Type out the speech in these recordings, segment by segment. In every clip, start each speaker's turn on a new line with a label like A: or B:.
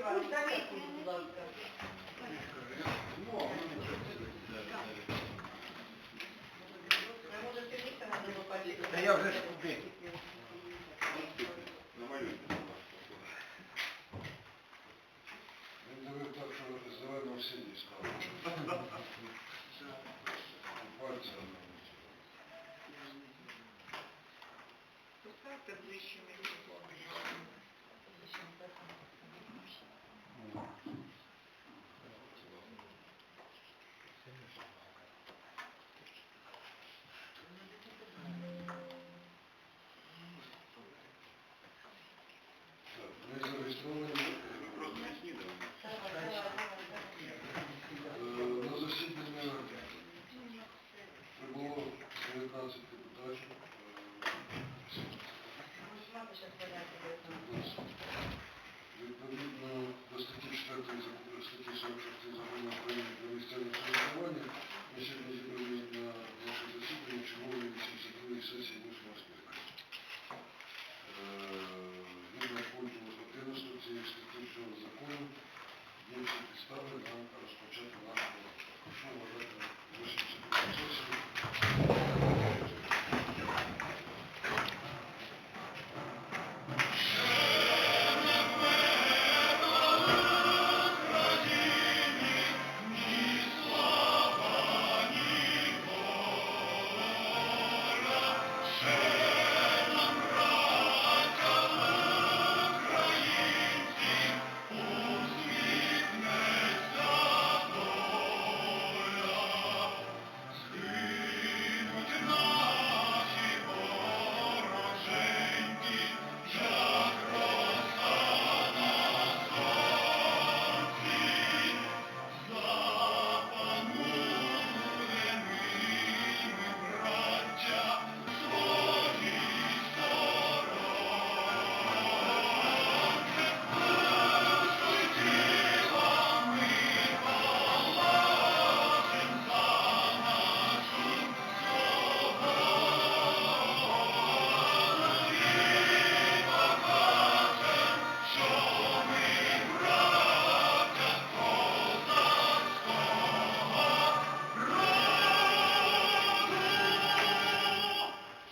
A: Іванович,
B: я вже ж
C: куди.
B: просто не снідали.
C: На засідання прибуло 19 депутатів. Відповідно до статті 4 статті 44 закону України про місцеве самоврядування, ми сьогодні зібрали на наше засідання чергової 82 сесії 8 скликання. Е, цього закону є підстави нам розпочати нашу. Прошу вважати 80%.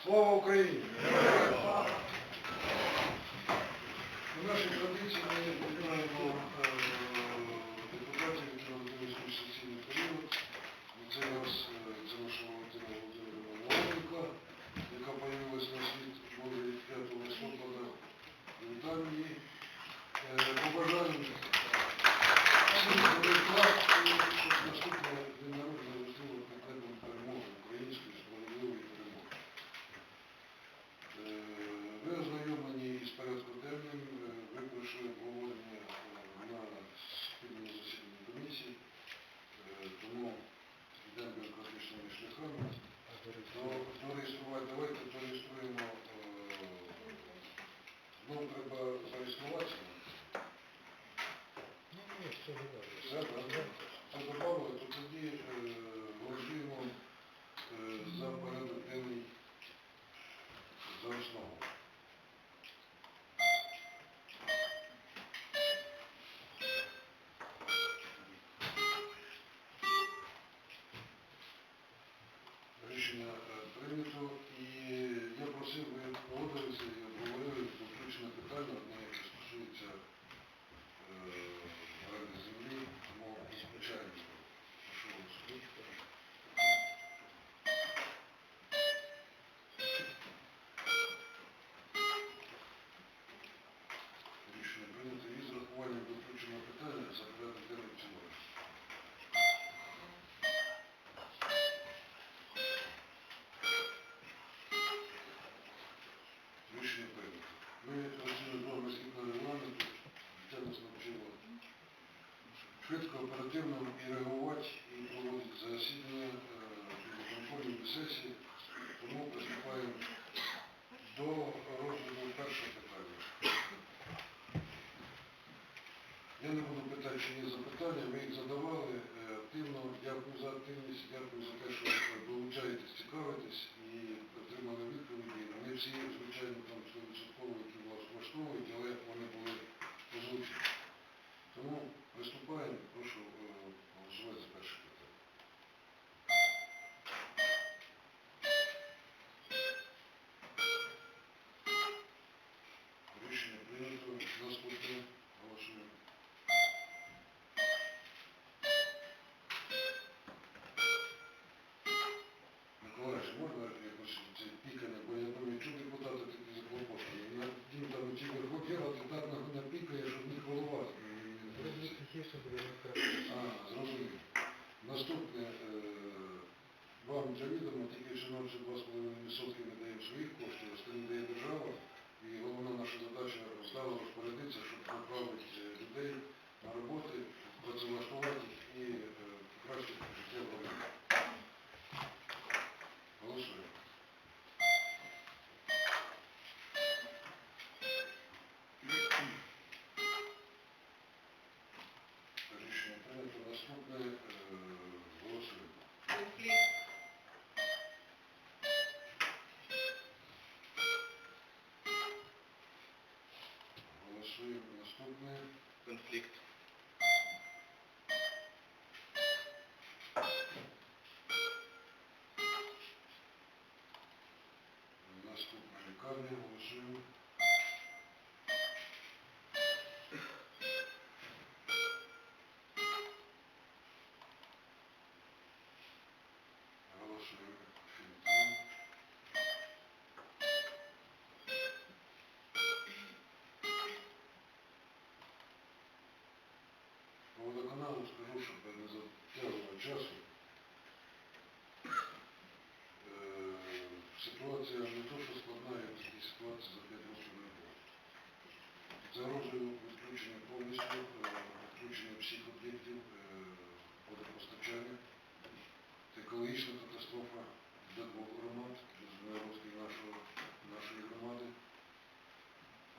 C: Слава Україні! Absolutely. оперативно і реагувати і проводити засідання е, підготовлені сесії, тому приступаємо до розгляду першого питання. Я не буду питати, чи є запитання, ми їх задавали е, активно. Дякую за активність, дякую за те, що долучаєтесь, цікавитесь і отримали відповіді. Ми всі, звичайно, там 100% які вас влаштовують, але вони були. Голосуємо. Щоб не затягувати часу. Е, Ситуація не то, що складна, я такій ситуації за 5 років не було. Загрозою відключення повністю, е, відключення всіх об'єктів е, водопостачання. Екологічна катастрофа для двох громад, для нашого, нашої громади.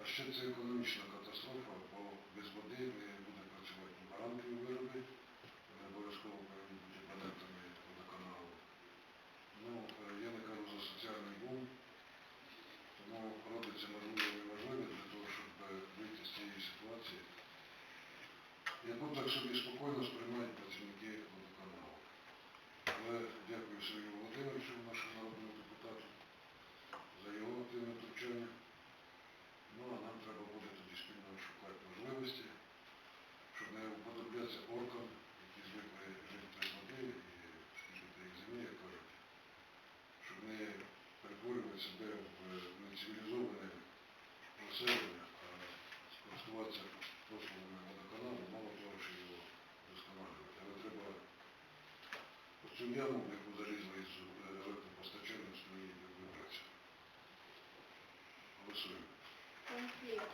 C: А ще це економічна катастрофа, бо без води не буде працювати ні баранкові вироби, обов'язково повинні бути абонентами водоканалу. Ну, е, я не кажу за соціальний бум, тому робиться можливе і неможливе для того, щоб е, вийти з цієї ситуації, яку так собі спокійно сприймають працівники водоканалу. Але дякую Сергію Володимировичу, нашому народному населення, а користуватися послугами водоканалу, мало того, що його досконалювати. Але треба цю яму, в яку залізли із електропостачанням, свої вибратися. Голосуємо.
A: Конфликт.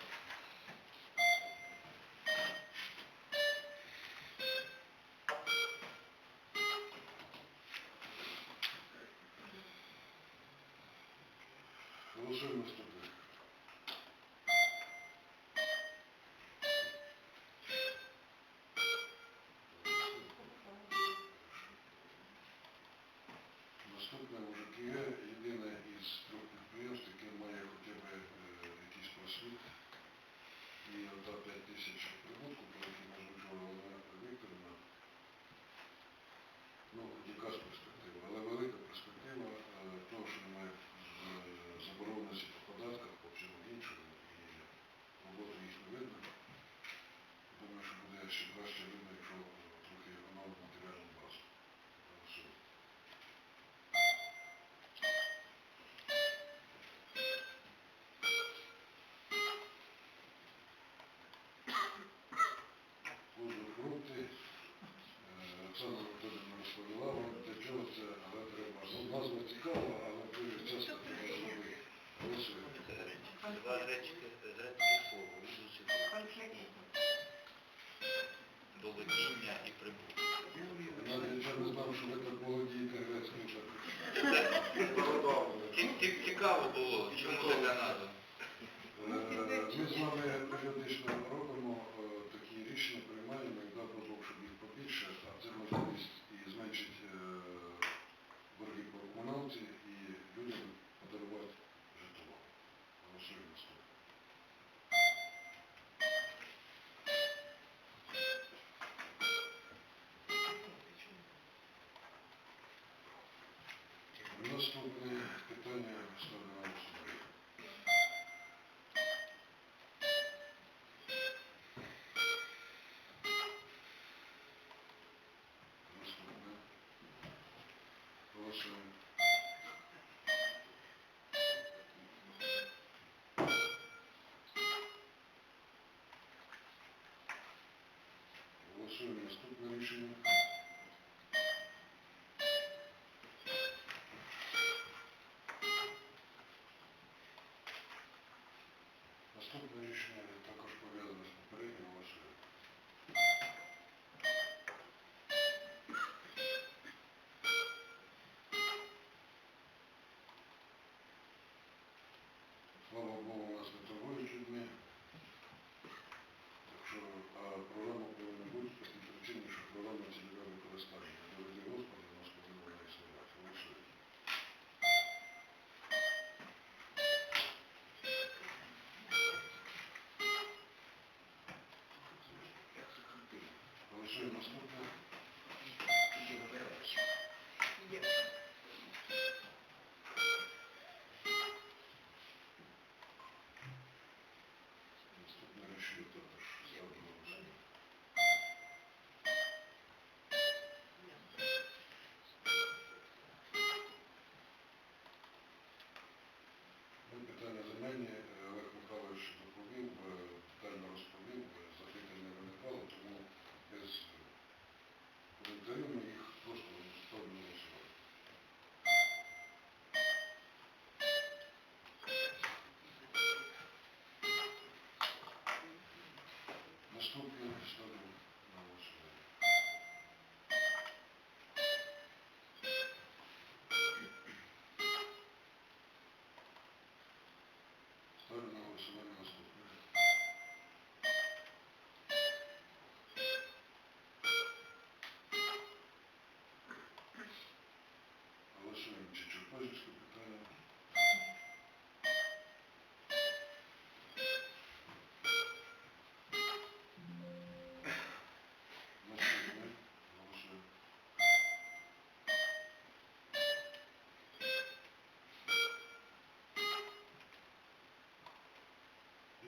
C: Голосуємо наступне. Наступне Оксана Анатолійовна розповіла вам, для чого це, але треба. Ну, назва цікава, але в той час це важливо. Голосуємо.
D: Два гречки, грецьке слово, візуси
A: Конфликт.
D: і прибутку.
C: Я навіть я не знав, що ви так володієте грецькою.
D: ці- Цікаво було, чому така назва.
C: Е, Ми з вами періодично робимо е, такі рішення, приймаємо, і дай Це можливість і зменшити е, борги по комуналці наступне рішення. Наступне рішення також пов'язане з попереднім голосуємо. Слава Богу, у нас не торгують людьми. çok yoğun işler oldu.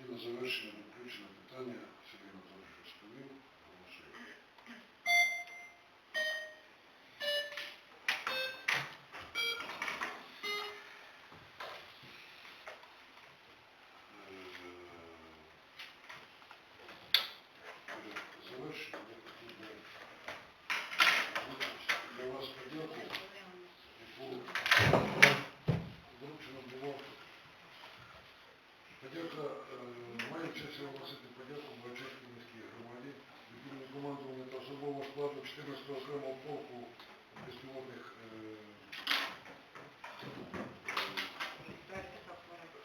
C: І на завершення включено питання Анатолійович 14 окремого полку безпілотних е,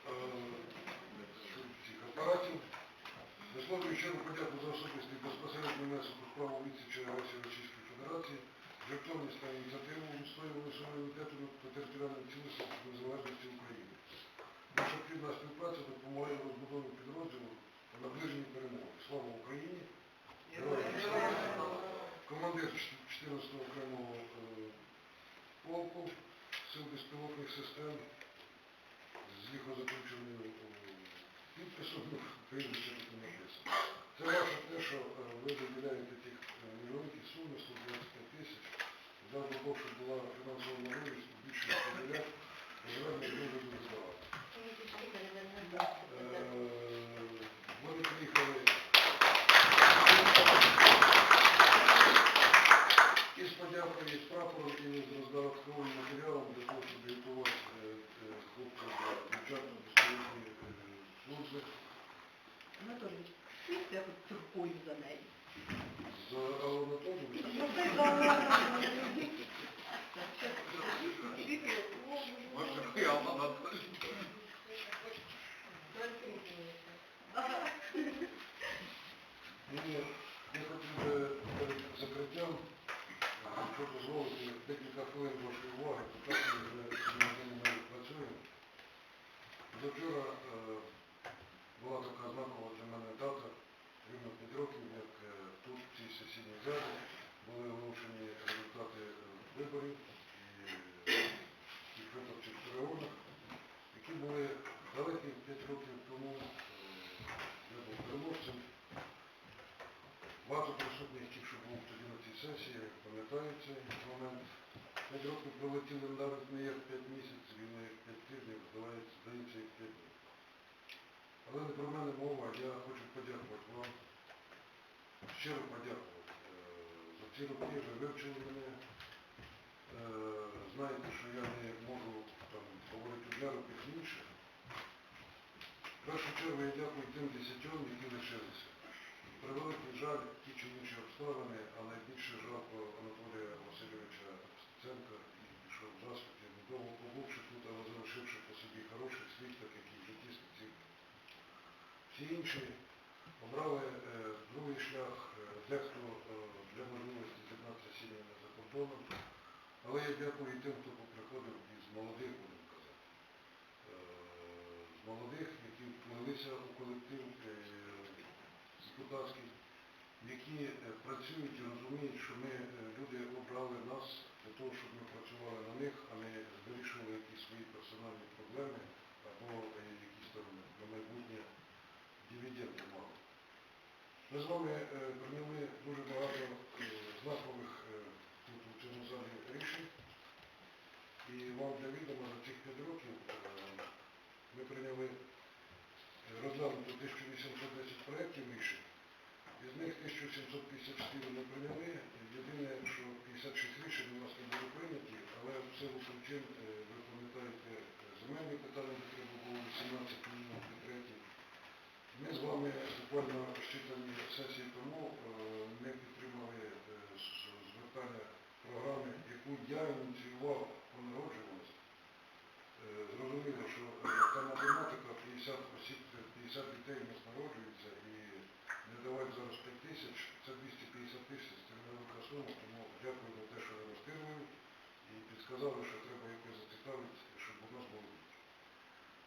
C: е, апаратів. Висловлюю щиро подяку за особистий безпосередньо внесок у справу відсічі агресії Російської Федерації, жертовність та ініціативу відстоювали суверенітету по територіальну цілісності незалежності України. Наша плідна співпраця допомагає розбудові підрозділу та наближенні перемоги. Слава Україні! Героям слава! Командир 14-го окремого е, полку сил безпілотних систем з їх заключеною підписом, ну, прізвище тут написано. Це ваше те, що е, ви виділяєте тих е, невеликі суми, 125 тисяч. Дай Бог, щоб була фінансова можливість більше розподіляти, звернення дуже здавати. Вони приїхали взяв від прапору і роздав сховим матеріалом для того, щоб лікувати хлопців е, е, для початку безпечної служби. Е,
A: Анатолій, ти турбуєш за неї. За
C: Аланатолію? Може, Аланатолій. Ні. Якщо дозволити, декілька хвилин вашої уваги, ми вже ми працюємо. Завчора е, була така знакова для мене дата, рівно 5 років, як тут, в цій сесійній залі, були оголошені результати е, виборів і виборчих перегонах, які були далекі 5 років тому. е, Я був переможцем. Багато присутніх, ті, що був тоді на цій цей момент. П'ять років пролетіли навіть не як п'ять місяців, і не як п'ять тижнів, здається, здається, як п'ять днів. Але не про мене мова, я хочу подякувати вам, щиро подякувати. Е, За ці роки ви вивчили мене. Е, Знаєте, що я не можу там говорити для руки інших. В першу чергу я дякую тим десятьом, які лишилися. Превеликий жаль ті чи інші обставини, а найбільше жалко Анатолія Васильовича Стеценка, який пішов в засвіті, недовго побувши тут, але залишивши по собі хороший слід, так як і в житті спеців. Всі інші обрали е, другий шлях, е, дехто е, для можливості з'єднатися сім'ями за кордоном. Але я дякую і тим, хто приходив із молодих, будемо казати. Е, З молодих, які вплилися у колектив е, депутатський, які е, працюють і розуміють, що ми, е, люди обрали нас для того, щоб ми працювали на них, а не вирішували якісь свої персональні проблеми або е, якісь там на майбутнє дивіденди мали. Ми з вами прийняли дуже багато знакових тут у цьому залі рішень. І вам для відома за цих 5 років ми прийняли розглянуто 1810 проєктів рішень. Із них 1754 ми прийняли. Єдине, що 56 рішень у нас не були прийняті, але в силу причин, е, ви пам'ятаєте, е, земельні питання, де треба було 18 мільйонів підтретів. Ми з вами буквально щитані сесії тому е, ми підтримали звертання програми, яку я ініціював по народжуваності. Е, Зрозуміло, що та математика 50 осіб, 50 дітей у нас народжується давати зараз 5 тисяч, це 250 тисяч, це невелика сума, тому дякую за те, що ви розтирили і підсказали, що треба якось зацікавити, щоб у нас було.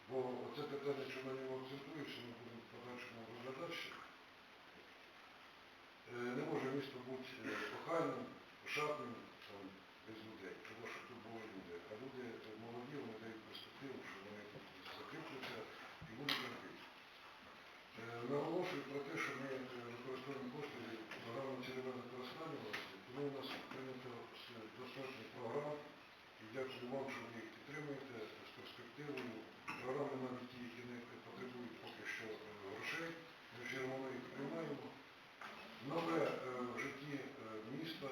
C: Бо оце питання, що на ньому акцентуюся, ми будемо в подальшому розглядати. Е, Не може місто бути е, охайним, ошатним, там, без людей. Треба, щоб тут були люди. А люди е, молоді, вони дають перспективу, що вони тут закріплються і будуть робити. Е, Наголошую про те, що ми е, використовуємо кошти від програми цільове використання власне, тому у нас прийнято с- достатньо програм, і дякую вам, що ви їх підтримуєте з перспективою. Програми навіть ті, які не потребують поки що е, грошей, ми все одно їх приймаємо. Нове е, в житті е, міста,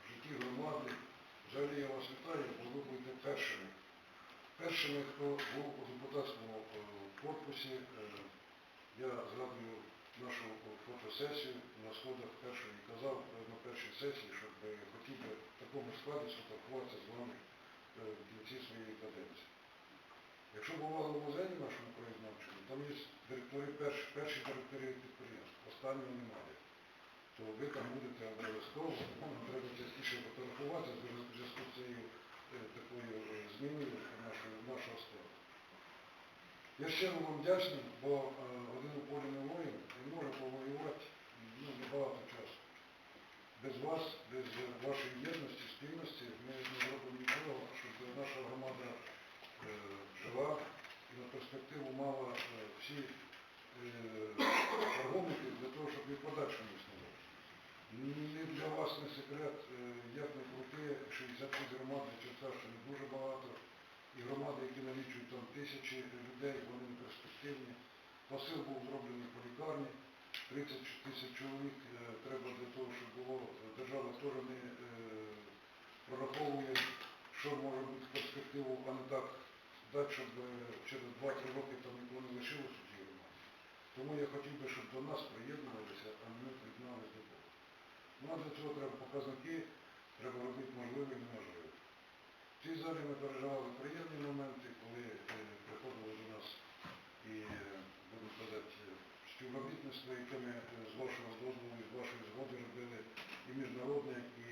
C: в житті громади. Взагалі я вас вітаю, бо ви будете першими. Першими, хто був у депутатському е, корпусі, е, я згадую нашу фотосесію на сходах першої і казав е, на першій сесії, щоб е, хотів би в такому складі сфотографуватися з вами е, в кінці своєї каденції. Якщо бували в музеї нашому краєзнавчому, там є директори, перші, перші директори підприємств, останнього немає. То ви там будете обов'язково, ну, нам треба частіше фотографуватися в зв'язку з цією е, такою е, зміною нашого, складу. Я щиро вам вдячний, бо е, один у полі не воїн, він може повоювати ну, небагато часу. Без вас, без е, вашої єдності, спільності ми не зробимо нічого, щоб наша громада е, жила і на перспективу мала е, всі е, аргументи для того, щоб і подальшому існувати. Ні для вас не секрет, як не крути, 66 громад для Черкащини дуже багато. І громади, які налічують там тисячі людей, вони не перспективні. Посил був зроблений по лікарні. 30 тисяч чоловік е, треба для того, щоб було. Держава теж не е, прораховує, що може бути в перспективу, а не так дати, щоб е, через 2-3 роки там нікого не лишилось у цій громаді. Тому я хотів би, щоб до нас приєднувалися, а не приєдналися до того. Ну а для цього треба показники, треба робити можливе і неможливе. В цій залі ми переживали приємні моменти, коли приходили до нас і, е, будемо казати, е, співробітництво, яке ми з вашого дозволу і з вашої згоди робили і міжнародне, і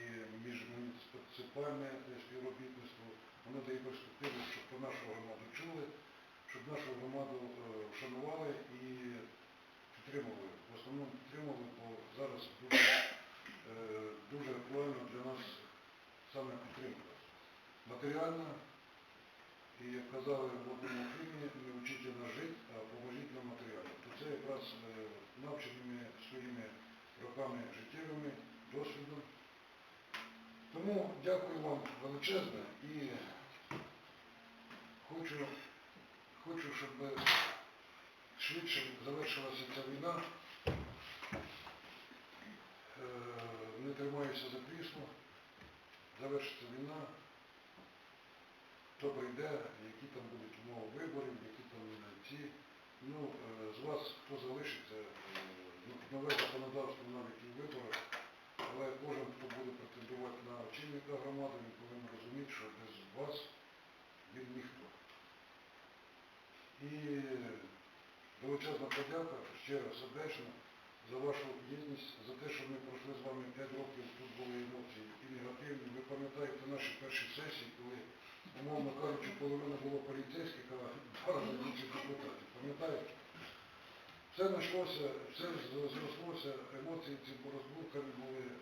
C: міжмуніципальне співробітництво. Воно дає перспективу, щоб про нашу громаду чули, щоб нашу громаду е, вшанували і підтримували. В основному підтримували, бо зараз дуже, дуже актуально для нас саме підтримка. Матеріальна, і як казали в одному фільмі, не вчите нас жити, а поможіть нам матеріально. То це якраз е, навченими своїми роками життєвими, досвідом. Тому дякую вам величезне і хочу, хочу, щоб швидше завершилася ця війна. Е, тримаюся за крісло. Завершиться війна. Хто прийде, які там будуть умови виборів, які там ці. Ну, е, з вас, хто залишиться, е, ну, нове законодавство навіть і виборах, але кожен, хто буде претендувати на очільника громади, він повинен розуміти, що без вас він ніхто. І величезна подяка, щиро сердечно, за вашу єдність, за те, що ми пройшли з вами 5 років, тут були емоції і негативні. Ви пам'ятаєте наші перші сесії, коли, умовно кажучи, половина було поліцейських, а два рази депутатів. Пам'ятаєте? Все знайшлося, все зрослося, емоції ці розбуркані були, е,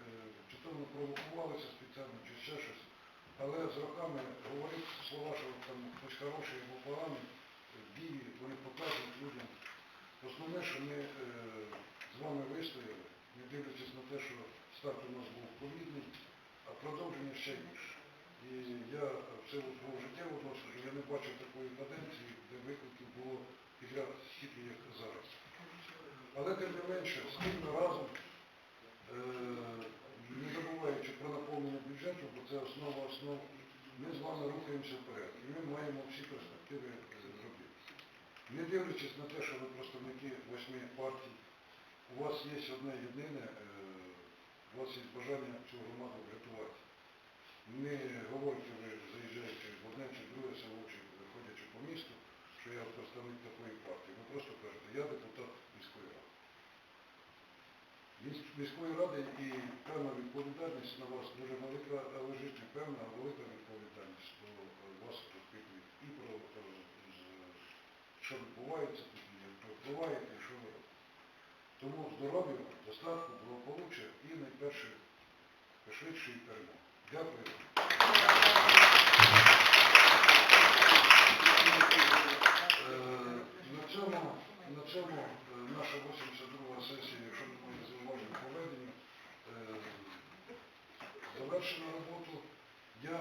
C: чи то ми провокувалися спеціально, чи ще щось. Але з роками говорить слова, що там хтось хороший або поганий, е, дії, вони показують людям. Основне, що ми е, з вами вистояли, не дивлячись на те, що старт у нас був ковідний, а продовження ще більше. І я в силу свого життєвого досвіду, я не бачив такої каденції, де викликів було підряд стільки, як зараз. Але тим не менше, спільно разом, е, не забуваючи про наповнення бюджету, бо це основа основ, ми з вами рухаємося вперед. І ми маємо всі перспективи зробити. Не дивлячись на те, що ви представники восьми партій, у вас є одне єдине, е, у вас є бажання цю громаду врятувати. Не говорите ви, заїжджаючи в одне чи друге село, чи ходячи по місту, що я представник такої партії. Ви просто кажете, я депутат міської ради. Міської ради і певна відповідальність на вас дуже велика лежить, і певна велика відповідальність, е, вас і про що відбувається тут, як впливаєте, що ви Тому здоров'я, достатку, благополуччя і найперше швидшої перемоги. Дякую. Е, На цьому, на цьому е, наша 82 сесія, якщо немає зауважень проведення, е, завершена роботу. Я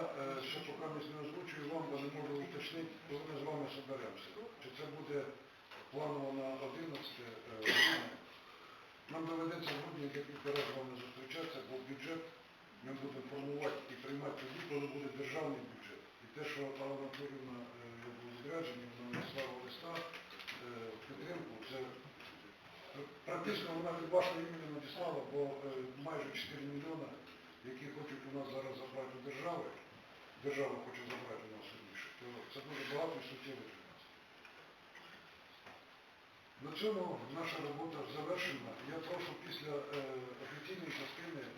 C: ще поки не озвучую вам, бо не можу уточнити, коли ми з вами соберемося. Чи це буде планово на 11 е, грудня. Нам доведеться в грудні декілька разів вами зустрічатися, бо бюджет ми будемо формувати і приймати тоді, коли буде державний бюджет. І те, що Алла Анатоліївна е, був відряджені, вона надіслала листа е, в підтримку, це практично вона від вашого імені надіслала, бо е, майже 4 мільйони, які хочуть у нас зараз забрати у держави, держава хоче забрати у нас раніше, то це дуже багато і суттєво. На цьому наша робота завершена. Я прошу після е, офіційної частини е,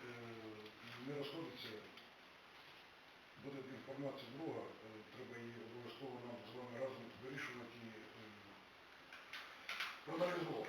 C: не розходитися. Буде інформація друга, е, треба її обов'язково нам з вами разом вирішувати і проаналізувати.